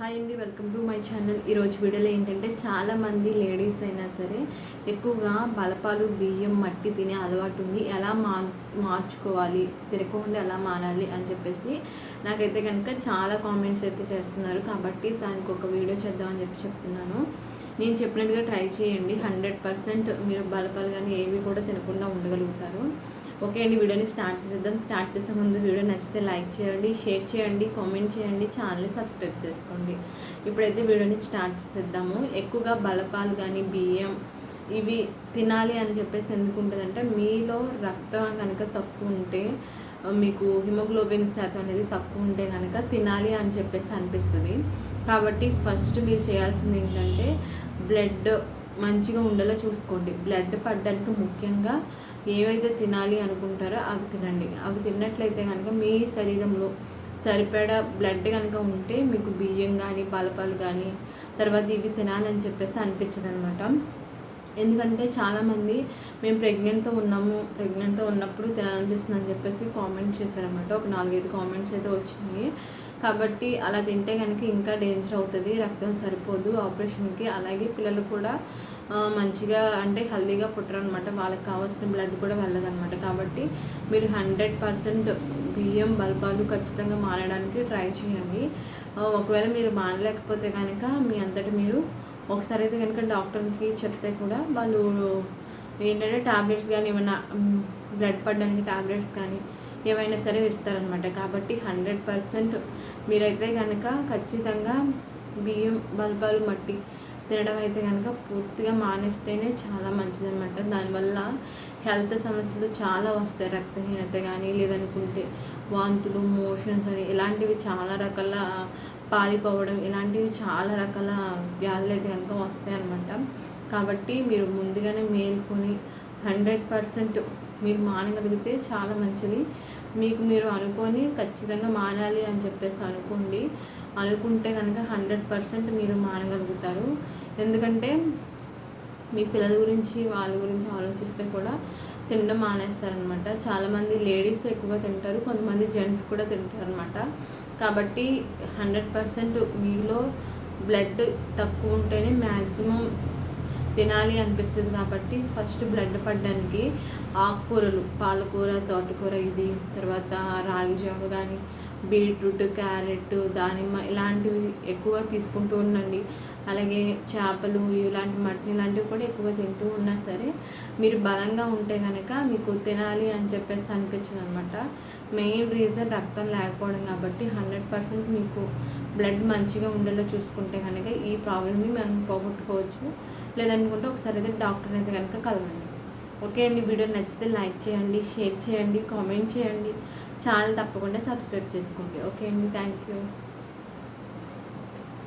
Hi అండి welcome to my channel. ఈరోజు వీడియోలో ఏంటంటే చాలామంది లేడీస్ అయినా సరే ఎక్కువగా బలపాలు బియ్యం మట్టి తినే అలవాటు ఉంది. ఎలా మా మార్చుకోవాలి తినకుండా ఎలా మానాలి అని చెప్పేసి నాకైతే కనుక చాలా కామెంట్స్ అయితే చేస్తున్నారు. కాబట్టి దానికి ఒక వీడియో చేద్దామని చెప్పి చెప్తున్నాను. నేను చెప్పినట్టుగా ట్రై చేయండి. హండ్రెడ్ పర్సెంట్ మీరు బలపాలు కానీ ఏవి కూడా తినకుండా ఉండగలుగుతారు. ఓకే అండి వీడియోని స్టార్ట్ చేద్దాం స్టార్ట్ చేసే ముందు వీడియో నచ్చితే లైక్ చేయండి షేర్ చేయండి కామెంట్ చేయండి ఛానల్ని సబ్స్క్రైబ్ చేసుకోండి. ఇప్పుడైతే వీడియోని స్టార్ట్ చేసేద్దాము. ఎక్కువగా బలపాలు కానీ బియ్యం ఇవి తినాలి అని చెప్పేసి ఎందుకు ఉంటుందంటే మీలో రక్తం కనుక తక్కువ ఉంటే మీకు హిమోగ్లోబిన్ శాతం అనేది తక్కువ ఉంటే కనుక తినాలి అని చెప్పేసి అనిపిస్తుంది. కాబట్టి ఫస్ట్ మీరు చేయాల్సింది ఏంటంటే బ్లడ్ మంచిగా ఉండేలా చూసుకోండి. బ్లడ్ పడ్డానికి ముఖ్యంగా ఏవైతే తినాలి అనుకుంటారో అవి తినండి. అవి తిన్నట్లయితే కనుక మీ శరీరంలో సరిపడా బ్లడ్ కనుక ఉంటే మీకు బియ్యం కానీ పాలపాలు కానీ తర్వాత ఇవి తినాలని చెప్పేసి అనిపించదు అనమాట ఎందుకంటే చాలామంది మేము ప్రెగ్నెంట్తో ఉన్నాము ప్రెగ్నెంట్తో ఉన్నప్పుడు తినాలనిపిస్తుంది అని చెప్పేసి కామెంట్ చేశారనమాట ఒక నాలుగైదు కామెంట్స్ అయితే వచ్చినాయి. కాబట్టి అలా తింటే కనుక ఇంకా డేంజర్ అవుతుంది రక్తం సరిపోదు ఆపరేషన్కి. అలాగే పిల్లలు కూడా మంచిగా అంటే హెల్దీగా పుట్టరు అనమాట వాళ్ళకి కావాల్సిన బ్లడ్ కూడా వెళ్ళదనమాట. కాబట్టి మీరు హండ్రెడ్ పర్సెంట్ బియ్యం బల్బాలు ఖచ్చితంగా మానడానికి ట్రై చేయండి. ఒకవేళ మీరు మానలేకపోతే కనుక మీ అంతటి మీరు ఒకసారి అయితే కనుక డాక్టర్కి చెప్తే కూడా వాళ్ళు ఏంటంటే ట్యాబ్లెట్స్ కానీ ఏమైనా బ్లడ్ పడడానికి ట్యాబ్లెట్స్ కానీ ఏమైనా సరే ఇస్తారనమాట. కాబట్టి హండ్రెడ్ పర్సెంట్ మీరైతే కనుక ఖచ్చితంగా బియ్యం బల్బాలు మట్టి తినడం అయితే కనుక పూర్తిగా మానేస్తేనే చాలా మంచిదన్నమాట. దానివల్ల హెల్త్ సమస్యలు చాలా వస్తాయి. రక్తహీనత కానీ లేదనుకుంటే వాంతులు మోషన్స్ అని ఇలాంటివి చాలా రకాల పాలిపోవడం ఇలాంటివి చాలా రకాల వ్యాధులు అయితే కనుక వస్తాయి అనమాట కాబట్టి మీరు ముందుగానే మేల్కొని హండ్రెడ్ పర్సెంట్ మీరు మానగలిగితే చాలా మంచిది. మీకు మీరు అనుకొని ఖచ్చితంగా మానాలి అని చెప్పేసి అనుకోండి. అనుకుంటే కనుక హండ్రెడ్ పర్సెంట్ మీరు మానగలుగుతారు. ఎందుకంటే మీ పిల్లల గురించి వాళ్ళ గురించి ఆలోచిస్తే కూడా తినడం మానేస్తారనమాట చాలామంది లేడీస్ ఎక్కువగా తింటారు కొంతమంది జెంట్స్ కూడా తింటారు అనమాట కాబట్టి హండ్రెడ్ పర్సెంట్ మీలో బ్లడ్ తక్కువ ఉంటేనే మ్యాక్సిమం తినాలి అనిపిస్తుంది కాబట్టి ఫస్ట్ బ్లడ్ పడడానికి ఆకుకూరలు పాలకూర తోటకూర ఇది తర్వాత రాగి జావ కానీ బీట్రూట్ క్యారెట్ దానిమ్మ ఇలాంటివి ఎక్కువ తీసుకుంటూ ఉండండి. అలాగే చేపలు ఇలాంటి మటన్ ఇలాంటివి కూడా ఎక్కువ తింటూ ఉన్నా సరే మీరు బలంగా ఉంటే కనుక మీకు తినాలి అని చెప్పేసి అనిపించింది అనమాట మెయిన్ రీజన్ రక్తం లేకపోవడం కాబట్టి హండ్రెడ్ పర్సెంట్ మీకు బ్లడ్ మంచిగా ఉండేలా చూసుకుంటే కనుక ఈ ప్రాబ్లమ్ని మనం పోగొట్టుకోవచ్చు. లేదనుకుంటే ఒకసారి అయితే డాక్టర్ అయితే కనుక కలవండి. ఓకే అండి వీడియో నచ్చితే లైక్ చేయండి షేర్ చేయండి కామెంట్ చేయండి. ఛానల్ తప్పకుండా సబ్స్క్రైబ్ చేసుకోండి ఓకే అండి థ్యాంక్ యూ